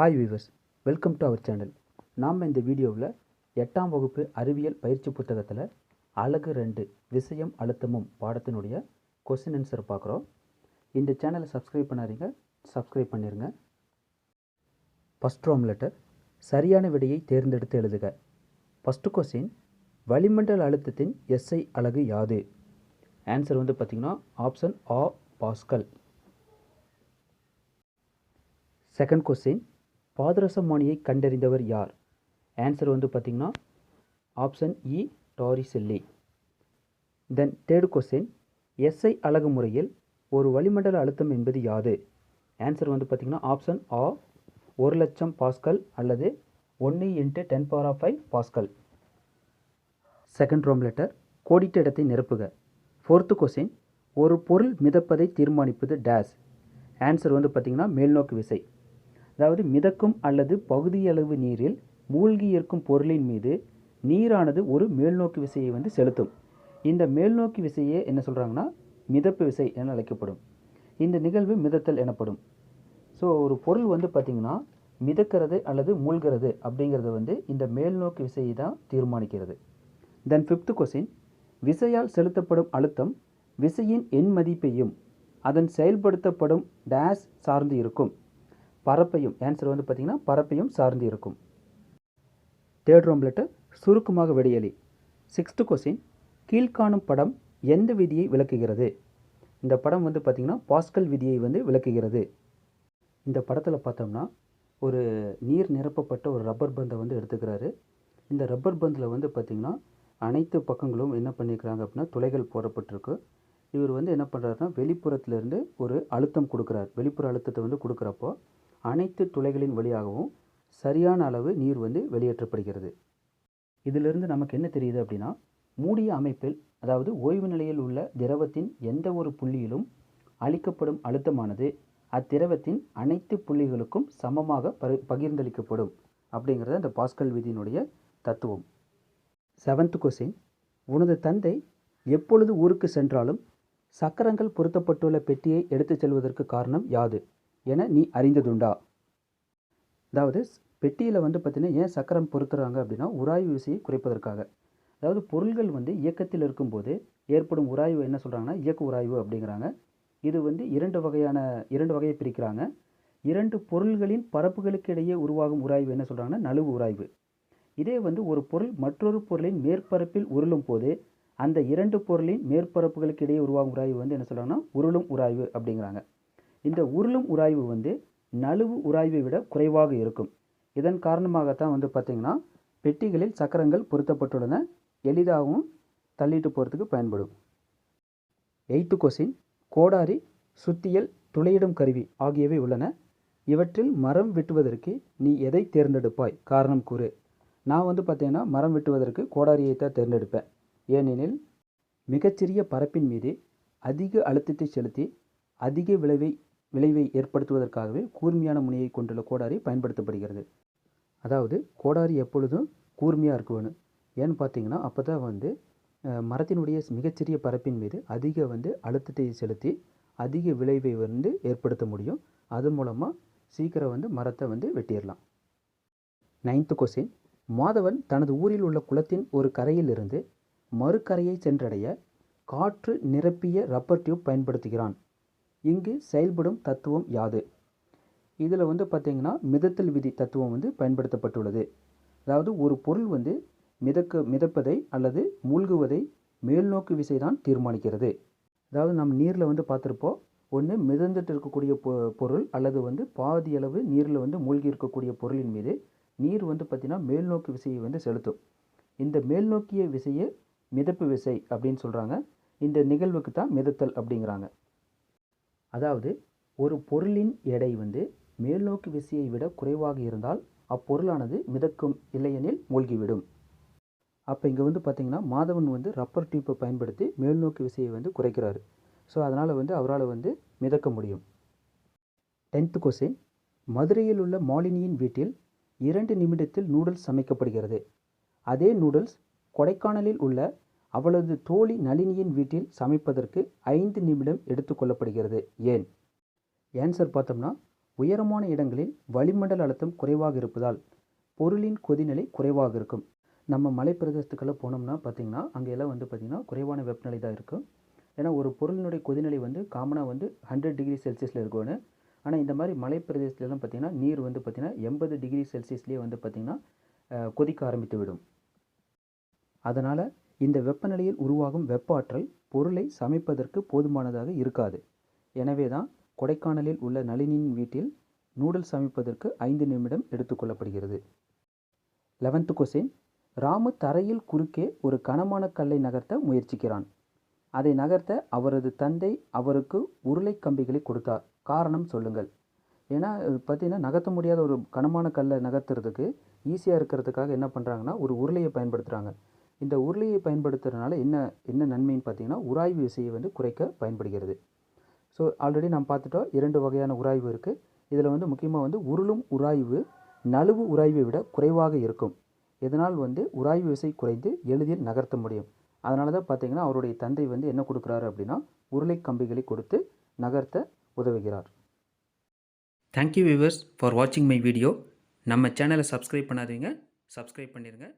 Hi viewers welcome to our channel நாம் இந்த வீடியோவில் எட்டாம் வகுப்பு அறிவியல் பயிற்சி புத்தகத்தில் அழகு ரெண்டு விஷயம் அழுத்தமும் பாடத்தினுடைய கொஸ்டின் ஆன்சர் பார்க்குறோம் இந்த சேனலை சப்ஸ்கிரைப் பண்ணாதீங்க சப்ஸ்கிரைப் பண்ணிடுங்க ஃபஸ்ட் ரோம் லெட்டர் சரியான விடையை தேர்ந்தெடுத்து எழுதுக. ஃபஸ்ட்டு கொஸ்டின் வளிமண்டல அழுத்தத்தின் எஸ்ஐ அழகு யாது? ஆன்சர் வந்து பார்த்திங்கன்னா option A Pascal second question பாதரசமானியை கண்டறிந்தவர் யார்? ஆன்சர் வந்து பார்த்திங்கன்னா option E e, Torricelli then third question SI அழகு முறையில் ஒரு வளிமண்டல அழுத்தம் என்பது யாது? ஆன்சர் வந்து பார்த்திங்கன்னா ஆப்ஷன் ஆ ஒரு லட்சம் பாஸ்கல் அல்லது ஒன்று into ten power of five Pascal. Second Rome letter கோடிட்ட இடத்தை நிரப்புக. ஃபோர்த்து கொஸ்டின் ஒரு பொருள் மிதப்பதை தீர்மானிப்பது டேஸ் ஆன்சர் வந்து பார்த்திங்கன்னா மேல்நோக்கு விசை. அதாவது மிதக்கும் அல்லது பகுதியளவு நீரில் மூழ்கி இருக்கும் பொருளின் மீது நீரானது ஒரு மேல்நோக்கு விசையை வந்து செலுத்தும். இந்த மேல்நோக்கி விசையே என்ன சொல்கிறாங்கன்னா மிதப்பு விசை என அழைக்கப்படும். இந்த நிகழ்வு மிதத்தல் எனப்படும். ஸோ ஒரு பொருள் வந்து பார்த்திங்கன்னா மிதக்கிறது அல்லது மூழ்கிறது அப்படிங்கிறது வந்து இந்த மேல்நோக்கு விசையை தான் தீர்மானிக்கிறது. தென் ஃபிஃப்த்து கொஸ்டின் விசையால் செலுத்தப்படும் அழுத்தம் விசையின் எண் மதிப்பையும் அதன் செயல்படுத்தப்படும் டேஸ் சார்ந்து இருக்கும். பரப்பையும் ஆன்சர் வந்து பார்த்திங்கன்னா பரப்பையும் சார்ந்து இருக்கும். தேர்ட் ரோம்லெட்டு சுருக்கமாக விடையலி சிக்ஸ்த்து கொஸ்டின் கீழ்காணும் படம் எந்த விதியை விளக்குகிறது? இந்த படம் வந்து பார்த்திங்கன்னா பாஸ்கல் விதியை வந்து விளக்குகிறது. இந்த படத்தில் பார்த்தோம்னா ஒரு நீர் நிரப்பப்பட்ட ஒரு ரப்பர் பந்தை வந்து எடுத்துக்கிறாரு. இந்த ரப்பர் பந்தில் வந்து பார்த்திங்கன்னா அனைத்து பக்கங்களும் என்ன பண்ணியிருக்கிறாங்க அப்படின்னா துளைகள் போடப்பட்டிருக்கு. இவர் வந்து என்ன பண்ணுறாருன்னா வெளிப்புறத்துலேருந்து ஒரு அழுத்தம் கொடுக்குறார். வெளிப்புற அழுத்தத்தை வந்து கொடுக்குறப்போ அனைத்து துளைகளின் வழியாகவும் சரியான அளவு நீர் வந்து வெளியேற்றப்படுகிறது. இதிலிருந்து நமக்கு என்ன தெரியுது அப்படின்னா மூடிய அமைப்பில் அதாவது ஓய்வு நிலையில் உள்ள திரவத்தின் எந்த ஒரு புள்ளியிலும் அளிக்கப்படும் அழுத்தமானது அத்திரவத்தின் அனைத்து புள்ளிகளுக்கும் சமமாக பகிர்ந்தளிக்கப்படும் அப்படிங்கிறது அந்த பாஸ்கல் விதியினுடைய தத்துவம். செவன்த் கொஸ்டின் உனது தந்தை எப்பொழுது ஊருக்கு சென்றாலும் சக்கரங்கள் பொருத்தப்பட்டுள்ள பெட்டியை எடுத்துச் செல்வதற்கு காரணம் யாது? என நீ அறிந்ததுண்டா. அதாவது பெட்டியில் வந்து பார்த்திங்கன்னா ஏன் சக்கரம் பொருத்துறாங்க அப்படின்னா உராய்வு விசையை குறைப்பதற்காக. அதாவது பொருள்கள் வந்து இயக்கத்தில் இருக்கும்போது ஏற்படும் உராய்வு என்ன சொல்கிறாங்கன்னா இயக்க உராய்வு அப்படிங்கிறாங்க. இது வந்து இரண்டு வகையான இரண்டு வகையை பிரிக்கிறாங்க. இரண்டு பொருள்களின் பரப்புகளுக்கு இடையே உருவாகும் உராய்வு என்ன சொல்கிறாங்கன்னா நழுவு உராய்வு. இதே வந்து ஒரு பொருள் மற்றொரு பொருளின் மேற்பரப்பில் உருளும் போது அந்த இரண்டு பொருளின் மேற்பரப்புகளுக்கு இடையே உருவாகும் உராய்வு வந்து என்ன சொல்கிறாங்கன்னா உருளும் உராய்வு அப்படிங்கிறாங்க. இந்த உருளும் உராய்வு வந்து நழுவு உராய்வை விட குறைவாக இருக்கும். இதன் காரணமாகத்தான் வந்து பார்த்திங்கன்னா பெட்டிகளில் சக்கரங்கள் பொருத்தப்பட்டுள்ளன. எளிதாகவும் தள்ளிட்டு போகிறதுக்கு பயன்படும். எய்த்து கொசின் கோடாரி சுத்தியல் துளையிடும் கருவி ஆகியவை உள்ளன. இவற்றில் மரம் வெட்டுவதற்கு நீ எதை தேர்ந்தெடுப்பாய்? காரணம் கூறு. நான் வந்து பார்த்தீங்கன்னா மரம் வெட்டுவதற்கு கோடாரியை தான் தேர்ந்தெடுப்பேன். ஏனெனில் மிகச்சிறிய பரப்பின் மீது அதிக அழுத்தத்தை செலுத்தி அதிக விளைவை விளைவை ஏற்படுத்துவதற்காகவே கூர்மையான முனையை கொண்டுள்ள கோடாரி பயன்படுத்தப்படுகிறது. அதாவது கோடாரி எப்பொழுதும் கூர்மையாக இருக்க வேணும் ஏன்னு பார்த்தீங்கன்னா அப்போ தான் வந்து மரத்தினுடைய மிகச்சிறிய பரப்பின் மீது அதிக வந்து அழுத்தத்தை செலுத்தி அதிக விளைவை வந்து ஏற்படுத்த முடியும். அது மூலமாக சீக்கிரம் வந்து மரத்தை வந்து வெட்டிடலாம். நைன்த்து கொஸ்டின் மாதவன் தனது ஊரில் உள்ள குளத்தின் ஒரு கரையிலிருந்து மறுக்கரையை சென்றடைய காற்று நிரப்பிய ரப்பர் டியூப் பயன்படுத்துகிறான். இங்கு செயல்படும் தத்துவம் யாது? இதில் வந்து பார்த்திங்கன்னா மிதத்தல் விதி தத்துவம் வந்து பயன்படுத்தப்பட்டுள்ளது. அதாவது ஒரு பொருள் வந்து மிதக்க மிதப்பதை அல்லது மூழ்குவதை மேல்நோக்கு விசை தான் தீர்மானிக்கிறது. அதாவது நம்ம நீரில் வந்து பார்த்துருப்போம் ஒன்று மிதந்துட்டு இருக்கக்கூடிய பொ பொருள் அல்லது வந்து பாதி அளவு நீரில் வந்து மூழ்கி இருக்கக்கூடிய பொருளின் மீது நீர் வந்து பார்த்திங்கன்னா மேல்நோக்கு விசையை வந்து செலுத்தும். இந்த மேல்நோக்கிய விசையை மிதப்பு விசை அப்படின்னு சொல்கிறாங்க இந்த நிகழ்வுக்கு தான் மிதத்தல் அப்படிங்கிறாங்க. அதாவது ஒரு பொருளின் எடை வந்து மேல்நோக்கு விசையை விட குறைவாக இருந்தால் அப்பொருளானது மிதக்கும் இல்லையெனில் மூழ்கிவிடும். அப்போ இங்கே வந்து பார்த்திங்கன்னா மாதவன் வந்து ரப்பர் டியூப்பை பயன்படுத்தி மேல்நோக்கு விசையை வந்து குறைக்கிறார். ஸோ அதனால் வந்து அவரால் வந்து மிதக்க முடியும். டென்த்து கொஸ்டின் மதுரையில் உள்ள மாலினியின் வீட்டில் இரண்டு நிமிடத்தில் நூடுல்ஸ் சமைக்கப்படுகிறது. அதே நூடுல்ஸ் கொடைக்கானலில் உள்ள அவளது தோழி நளினியின் வீட்டில் சமைப்பதற்கு ஐந்து நிமிடம் எடுத்துக்கொள்ளப்படுகிறது ஏன்? ஏன்சர் பார்த்தோம்னா உயரமான இடங்களில் வளிமண்டல அழுத்தம் குறைவாக இருப்பதால் பொருளின் கொதிநிலை குறைவாக இருக்கும். நம்ம மலைப்பிரதேசத்துக்கெல்லாம் போனோம்னா பார்த்திங்கன்னா அங்கெல்லாம் வந்து பார்த்திங்கன்னா குறைவான வெப்பநிலை தான் இருக்கும். ஏன்னா ஒரு பொருளினுடைய கொதிநிலை வந்து காமனாக வந்து ஹண்ட்ரட் டிகிரி செல்சியஸில் இருக்கும்னு. ஆனால் இந்த மாதிரி மலைப்பிரதேசத்துலலாம் பார்த்திங்கன்னா நீர் வந்து பார்த்திங்கன்னா எண்பது டிகிரி செல்சியஸ்லேயே வந்து பார்த்திங்கன்னா கொதிக்க ஆரம்பித்து விடும். அதனால் இந்த வெப்பநிலையில் உருவாகும் வெப்ப ஆற்றல் பொருளை சமைப்பதற்கு போதுமானதாக இருக்காது. எனவே தான் கொடைக்கானலில் உள்ள நளினியின் வீட்டில் நூடுல்ஸ் சமைப்பதற்கு ஐந்து நிமிடம் எடுத்துக்கொள்ளப்படுகிறது லெவன்த்து கொஸ்டின் ராமு தரையில் குறுக்கே ஒரு கனமான கல்லை நகர்த்த முயற்சிக்கிறான். அதை நகர்த்த அவரது தந்தை அவருக்கு உருளை கம்பிகளை கொடுத்தார். காரணம் சொல்லுங்கள். ஏன்னா பார்த்தீங்கன்னா நகர்த்த முடியாத ஒரு கனமான கல்லை நகர்த்துறதுக்கு ஈஸியாக இருக்கிறதுக்காக என்ன பண்ணுறாங்கன்னா ஒரு உருளையை பயன்படுத்துகிறாங்க இந்த உருளையை பயன்படுத்துறதுனால என்ன என்ன நன்மைன்னு பார்த்தீங்கன்னா உராய்வு விசையை வந்து குறைக்க பயன்படுகிறது. ஸோ ஆல்ரெடி நாம் பார்த்துட்டோம் இரண்டு வகையான உராய்வு இருக்குது இதில் வந்து முக்கியமாக வந்து உருளும் உராய்வு நழுவு உராய்வை விட குறைவாக இருக்கும். இதனால் வந்து உராய்வு விசை குறைந்து எளிதில் நகர்த்த முடியும். அதனால தான் பார்த்தீங்கன்னா அவருடைய தந்தை வந்து என்ன கொடுக்குறாரு அப்படின்னா உருளை கம்பிகளை கொடுத்து நகர்த்த உதவுகிறார். தேங்க்யூ வியூவர்ஸ் ஃபார் வாட்சிங் மை வீடியோ நம்ம சேனலை சப்ஸ்கிரைப் பண்ணாதீங்க. சப்ஸ்கிரைப் பண்ணிடுங்க